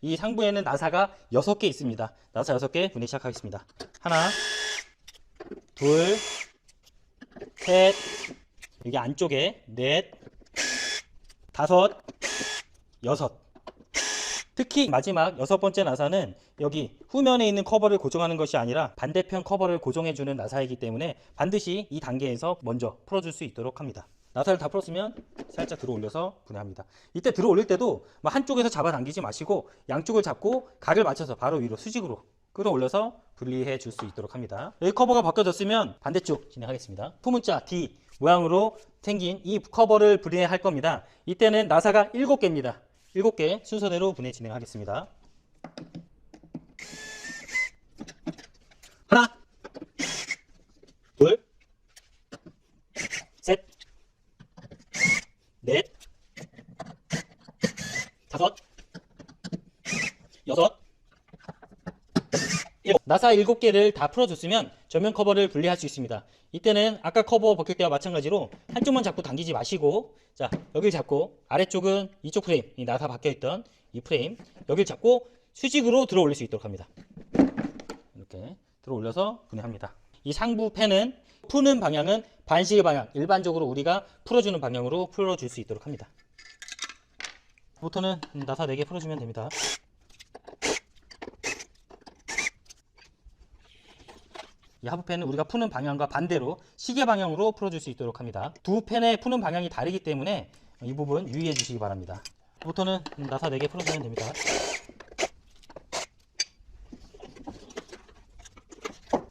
이 상부에는 나사가 6개 있습니다. 나사 6개 분해 시작하겠습니다. 하나, 둘, 셋, 여기 안쪽에 넷, 다섯, 여섯. 특히 마지막 여섯 번째 나사는 여기 후면에 있는 커버를 고정하는 것이 아니라 반대편 커버를 고정해주는 나사이기 때문에 반드시 이 단계에서 먼저 풀어줄 수 있도록 합니다. 나사를 다 풀었으면 살짝 들어 올려서 분해합니다. 이때 들어 올릴 때도 뭐 한쪽에서 잡아당기지 마시고 양쪽을 잡고 각을 맞춰서 바로 위로 수직으로 끌어올려서 분리해 줄 수 있도록 합니다. 여기 커버가 바뀌어졌으면 반대쪽 진행하겠습니다. 소문자 D 모양으로 생긴 이 커버를 분해할 겁니다. 이때는 나사가 7개입니다. 7개 순서대로 분해 진행하겠습니다. 하나, 둘, 셋, 넷, 다섯, 여섯, 일곱. 나사 7개를 다 풀어줬으면 전면 커버를 분리할 수 있습니다. 이때는 아까 커버 벗길 때와 마찬가지로 한쪽만 잡고 당기지 마시고 자 여기를 잡고 아래쪽은 이쪽 프레임 이 나사 박혀있던 이 프레임 여기를 잡고 수직으로 들어 올릴 수 있도록 합니다. 이렇게 들어 올려서 분해합니다. 이 상부 펜은 푸는 방향은 반시계 방향 일반적으로 우리가 풀어주는 방향으로 풀어줄 수 있도록 합니다. 모터는 나사 4개 풀어주면 됩니다. 이 하부 펜은 우리가 푸는 방향과 반대로 시계 방향으로 풀어줄 수 있도록 합니다. 두 펜의 푸는 방향이 다르기 때문에 이 부분 유의해 주시기 바랍니다. 모터는 나사 4개 풀어주면 됩니다.